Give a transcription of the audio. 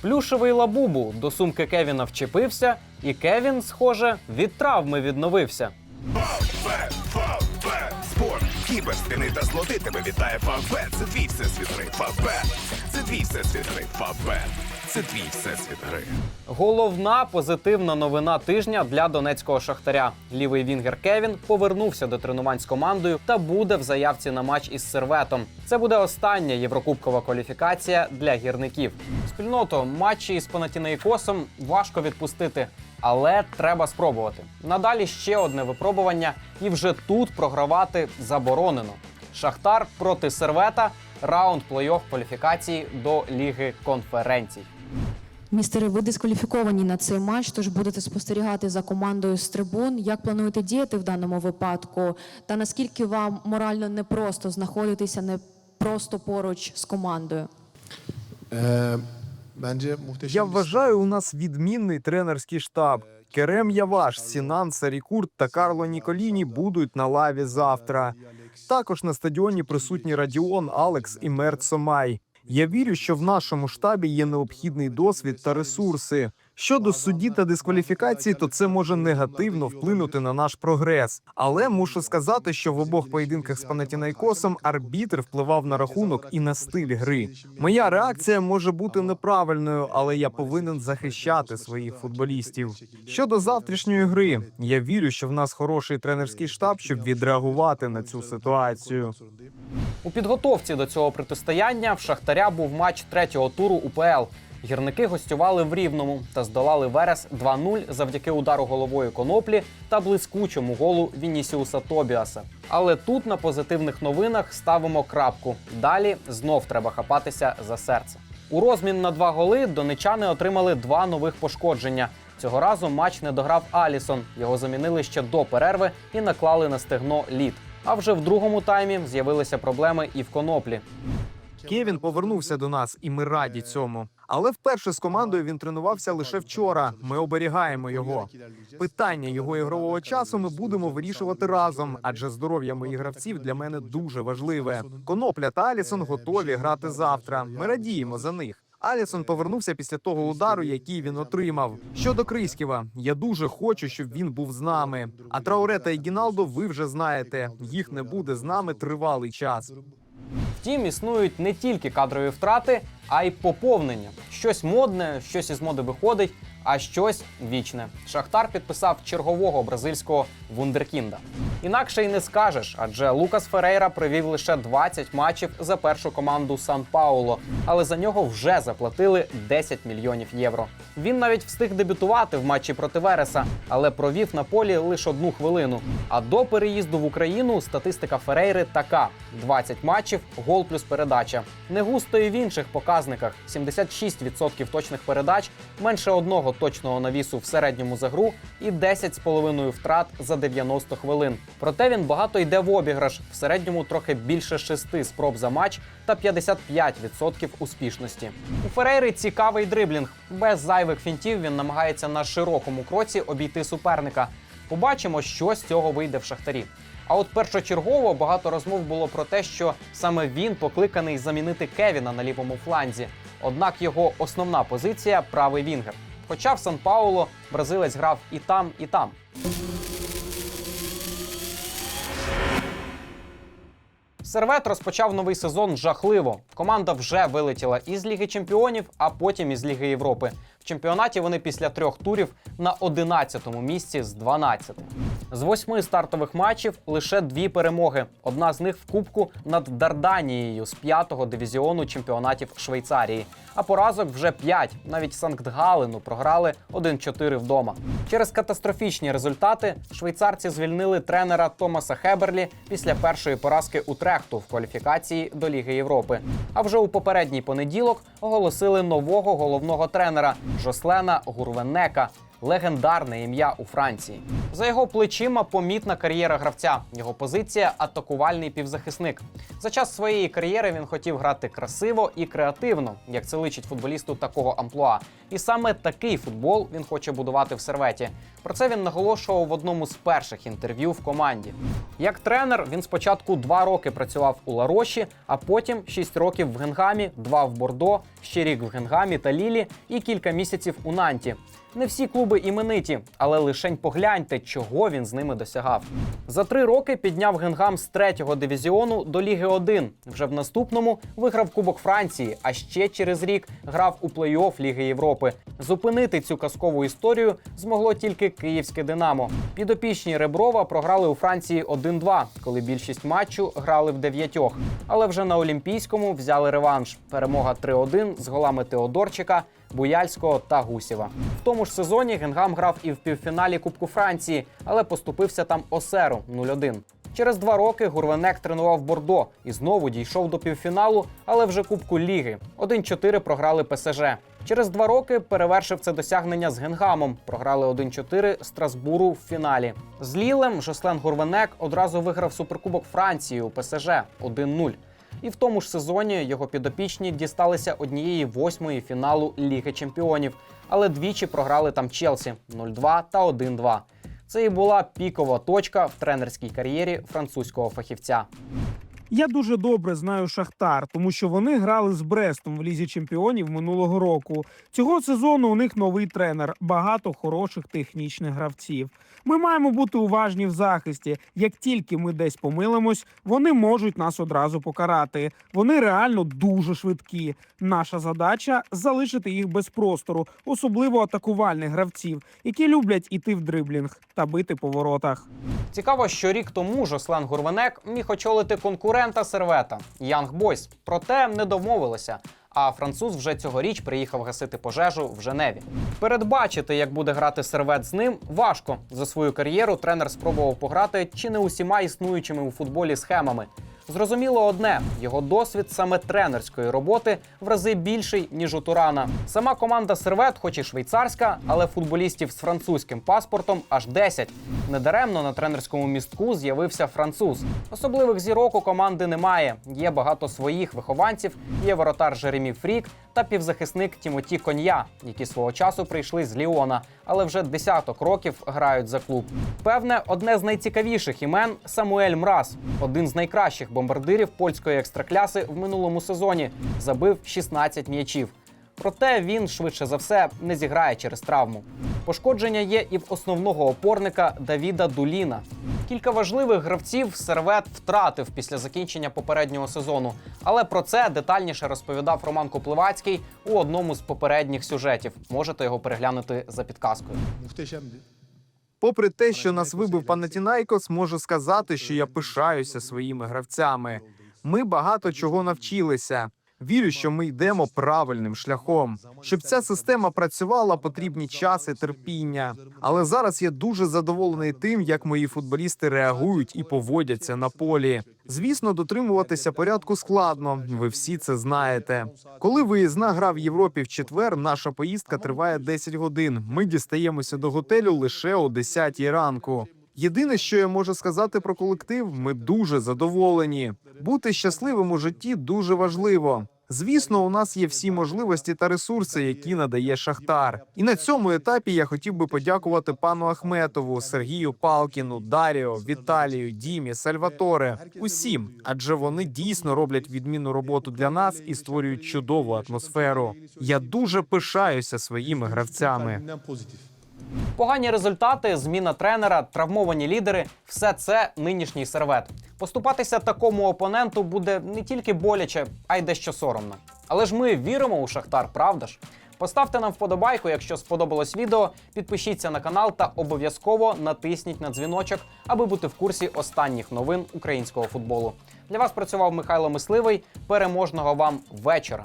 Плюшевий лабубу до сумки Кевіна вчепився, і Кевін, схоже, від травми відновився. Фавбет, спорт, кіберспіни та злоти тебе вітає Фавбет. Це твій всесвіт гри. Фавбет, це твій всесвіт гри. Це твій всесвіт гри. Головна позитивна новина тижня для донецького шахтаря. Лівий вінгер Кевін повернувся до тренувань з командою та буде в заявці на матч із серветом. Це буде остання єврокубкова кваліфікація для гірників. Спільноту матчі із Панатінейкосом важко відпустити, але треба спробувати. Надалі ще одне випробування, і вже тут програвати заборонено. Шахтар проти сервета. Раунд плей-офф кваліфікації до Ліги конференцій. Містери, ви дискваліфіковані на цей матч, тож будете спостерігати за командою з трибун. Як плануєте діяти в даному випадку? Та наскільки вам морально непросто знаходитися не просто поруч з командою? Ee, bence muhteşem Я bir вважаю, у нас відмінний тренерський штаб. Керем Яваш, Сінан Сарікурт та Карло Ніколіні будуть на лаві завтра. Також на стадіоні присутні Радіон, Алекс і Мерт Сомай. Я вірю, що в нашому штабі є необхідний досвід та ресурси. Щодо судді та дискваліфікації, то це може негативно вплинути на наш прогрес. Але мушу сказати, що в обох поєдинках з Панатінайкосом арбітр впливав на рахунок і на стиль гри. Моя реакція може бути неправильною, але я повинен захищати своїх футболістів. Щодо завтрашньої гри, я вірю, що в нас хороший тренерський штаб, щоб відреагувати на цю ситуацію. У підготовці до цього протистояння в Шахтаря був матч третього туру УПЛ. Гірники гостювали в Рівному та здолали Верес 2-0 завдяки удару головою коноплі та блискучому голу Вінісіуса Тобіаса. Але тут на позитивних новинах ставимо крапку. Далі знов треба хапатися за серце. У розмін на два голи донечани отримали два нових пошкодження. Цього разу матч не дограв Алісон. Його замінили ще до перерви і наклали на стегно лід. А вже в другому таймі з'явилися проблеми і в коноплі. Кевін повернувся до нас, і ми раді цьому. Але вперше з командою він тренувався лише вчора. Ми оберігаємо його. Питання його ігрового часу ми будемо вирішувати разом, адже здоров'я моїх гравців для мене дуже важливе. Конопля та Алісон готові грати завтра. Ми радіємо за них. Алісон повернувся після того удару, який він отримав. Щодо Криськіва, я дуже хочу, щоб він був з нами. А Трауре та Егіналдо ви вже знаєте. Їх не буде з нами тривалий час. Втім, існують не тільки кадрові втрати, а й поповнення. Щось модне, щось із моди виходить, а щось вічне. Шахтар підписав чергового бразильського вундеркінда. Інакше й не скажеш, адже Лукас Ферейра провів лише 20 матчів за першу команду Сан Пауло, але за нього вже заплатили 10 мільйонів євро. Він навіть встиг дебютувати в матчі проти Вереса, але провів на полі лише одну хвилину. А до переїзду в Україну статистика Ферейри така: 20 матчів, гол плюс передача. Не густо і в інших показниках: 76% точних передач, менше одного точного навісу в середньому за гру і 10,5 втрат за 90 хвилин. Проте він багато йде в обіграш в середньому трохи більше 6 спроб за матч та 55% успішності. У Ферейри цікавий дриблінг. Без зайвих фінтів він намагається на широкому кроці обійти суперника. Побачимо, що з цього вийде в шахтарі. А от першочергово багато розмов було про те, що саме він покликаний замінити Кевіна на лівому фланзі. Однак його основна позиція правий вінгер. Хоча в Сан Пауло бразилець грав і там, і там. Сервет розпочав новий сезон жахливо. Команда вже вилетіла із Ліги Чемпіонів, а потім із Ліги Європи. Чемпіонаті вони після трьох турів на 11-му місці з 12. З восьми стартових матчів лише дві перемоги. Одна з них в кубку над Дарданією з п'ятого дивізіону чемпіонатів Швейцарії. А поразок вже п'ять. Навіть Санктгалену програли 1-4 вдома. Через катастрофічні результати швейцарці звільнили тренера Томаса Хеберлі після першої поразки Утрехту в кваліфікації до Ліги Європи. А вже у попередній понеділок оголосили нового головного тренера Жослена Гурвенека. Легендарне ім'я у Франції. За його плечима помітна кар'єра гравця. Його позиція атакувальний півзахисник. За час своєї кар'єри він хотів грати красиво і креативно, як це личить футболісту такого амплуа. І саме такий футбол він хоче будувати в серветі. Про це він наголошував в одному з перших інтерв'ю в команді. Як тренер він спочатку два роки працював у Лароші, а потім шість років в Генгамі, два в Бордо, ще рік в Генгамі та Лілі і кілька місяців у Нанті. Не всі клуби імениті, але лишень погляньте, чого він з ними досягав. За три роки підняв Генгам з третього дивізіону до Ліги 1. Вже в наступному виграв Кубок Франції, а ще через рік грав у плей-офф Ліги Європи. Зупинити цю казкову історію змогло тільки київське Динамо. Підопічні Реброва програли у Франції 1-2, коли більшість матчу грали в дев'ятьох. Але вже на Олімпійському взяли реванш. Перемога 3-1 з голами Теодорчика, Буяльського та Гусєва. В тому ж сезоні Генгам грав і в півфіналі Кубку Франції, але поступився там Осеру 0-1. Через два роки Гурвенек тренував Бордо і знову дійшов до півфіналу, але вже Кубку Ліги. 1-4 програли ПСЖ. Через два роки перевершив це досягнення з Генгамом. Програли 1-4 Страсбуру в фіналі. З Лілем Жослен Гурвенек одразу виграв суперкубок Франції у ПСЖ 1-0. І в тому ж сезоні його підопічні дісталися однієї восьмої фіналу Ліги Чемпіонів, але двічі програли там Челсі 0-2 та 1-2. Це і була пікова точка в тренерській кар'єрі французького фахівця. Я дуже добре знаю Шахтар, тому що вони грали з Брестом в лізі чемпіонів минулого року. Цього сезону у них новий тренер, багато хороших технічних гравців. Ми маємо бути уважні в захисті. Як тільки ми десь помилимось, вони можуть нас одразу покарати. Вони реально дуже швидкі. Наша задача залишити їх без простору, особливо атакувальних гравців, які люблять іти в дриблінг та бити по воротах. Цікаво, що рік тому Жослен Гурвенек міг очолити конкурента сервета Янг Бойс. Проте не домовилися. А француз вже цьогоріч приїхав гасити пожежу в Женеві. Передбачити, як буде грати сервет з ним, важко. За свою кар'єру тренер спробував пограти чи не усіма існуючими у футболі схемами. Зрозуміло одне: його досвід саме тренерської роботи в рази більший ніж у Турана. Сама команда Сервет, хоч і швейцарська, але футболістів з французьким паспортом аж 10. Недаремно на тренерському містку з'явився француз. Особливих зірок у команди немає. Є багато своїх вихованців. Є воротар Жеремі Фрік та півзахисник Тімоті Кон'я, які свого часу прийшли з Ліона, але вже десяток років грають за клуб. Певне, одне з найцікавіших імен Самуель Мраз, один з найкращих бомбардирів польської екстракляси в минулому сезоні. Забив 16 м'ячів. Проте він швидше за все не зіграє через травму. Пошкодження є і в основного опорника Давіда Дуліна. Кілька важливих гравців сервет втратив після закінчення попереднього сезону. Але про це детальніше розповідав Роман Копливацький у одному з попередніх сюжетів. Можете його переглянути за підказкою. Попри те, що нас вибив Панатінайкос, можу сказати, що я пишаюся своїми гравцями. Ми багато чого навчилися. Вірю, що ми йдемо правильним шляхом. Щоб ця система працювала, потрібні час і терпіння. Але зараз я дуже задоволений тим, як мої футболісти реагують і поводяться на полі. Звісно, дотримуватися порядку складно. Ви всі це знаєте. Коли виїзна гра в Європі в четвер, наша поїздка триває 10 годин. Ми дістаємося до готелю лише о 10 ранку. Єдине, що я можу сказати про колектив, ми дуже задоволені. Бути щасливим у житті дуже важливо. Звісно, у нас є всі можливості та ресурси, які надає Шахтар. І на цьому етапі я хотів би подякувати пану Ахметову, Сергію Палкіну, Даріо, Віталію, Дімі, Сальваторе, усім, адже вони дійсно роблять відмінну роботу для нас і створюють чудову атмосферу. Я дуже пишаюся своїми гравцями. Погані результати, зміна тренера, травмовані лідери все це нинішній сервет. Поступатися такому опоненту буде не тільки боляче, а й дещо соромно. Але ж ми віримо у Шахтар, правда ж? Поставте нам вподобайку, якщо сподобалось відео. Підпишіться на канал та обов'язково натисніть на дзвіночок, аби бути в курсі останніх новин українського футболу. Для вас працював Михайло Мисливий. Переможного вам вечора!